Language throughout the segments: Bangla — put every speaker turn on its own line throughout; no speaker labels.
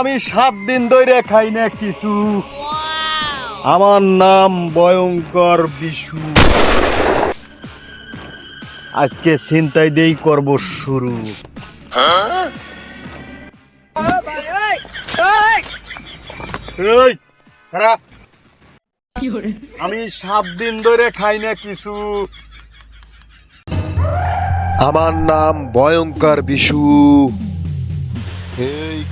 আমি সাত দিন ধরে খাই না কিছু। আমার নাম ভয়ঙ্কর বিশু। আজকে চিন্তাই দেই করব শুরু। আমি সাত দিন ধরে খাই না কিছু।
আমার নাম ভয়ঙ্কর বিশু। এই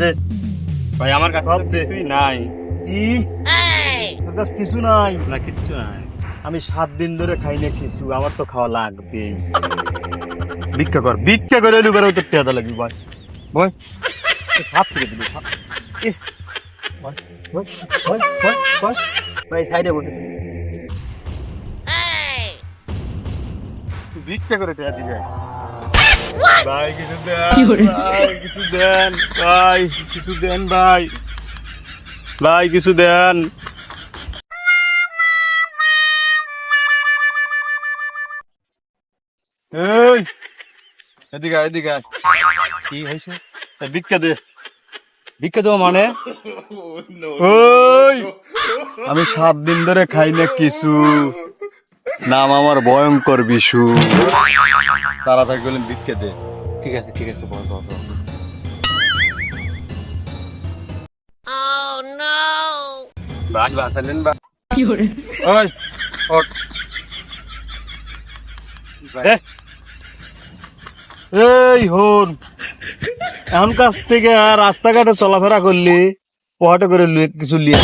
দে
ভাই আমার কাছে। কিছুই নাই।
কি? কিছু নাই।
না কিচ্ছু নাই।
আমি সাত দিন ধরে খাই না কিছু আমার তো খাওয়া লাগবে। ভিক্ষা কর ভিক্ষা করে এলু বেরো তো পেয়াদা লাগবি ভাই। ভাই হাত থেকে দিবি ভাই, ভাই, ভাই, ভাই, ভাই। ভাই সাইডে বসে। ভিক্ষা করে পেয়া দিবি। ভাই কিছু দেন ভাই কিছু দেন ভাই কিছু দেন ভাই। ভাই কিছু দেন। এই এদিকে এদিকে
কি হয়েছে?
এ, ভিক্ষা দে।
ভিক্ষা মানে?
ওই আমি সাত দিন ধরে খাই না কিছু। নাম আমার ভয়ঙ্কর বিশু। তাড়াতাড়ি করলেন ভিক্ষা দে
ঠিক আছে ঠিক আছে বল বল বল। বা
ওই ওঠ। এই হন এখন কাছ থেকে আর রাস্তাঘাটে চলাফেরা করলি পহাটে করে লুয়ে- কিছু লিয়ে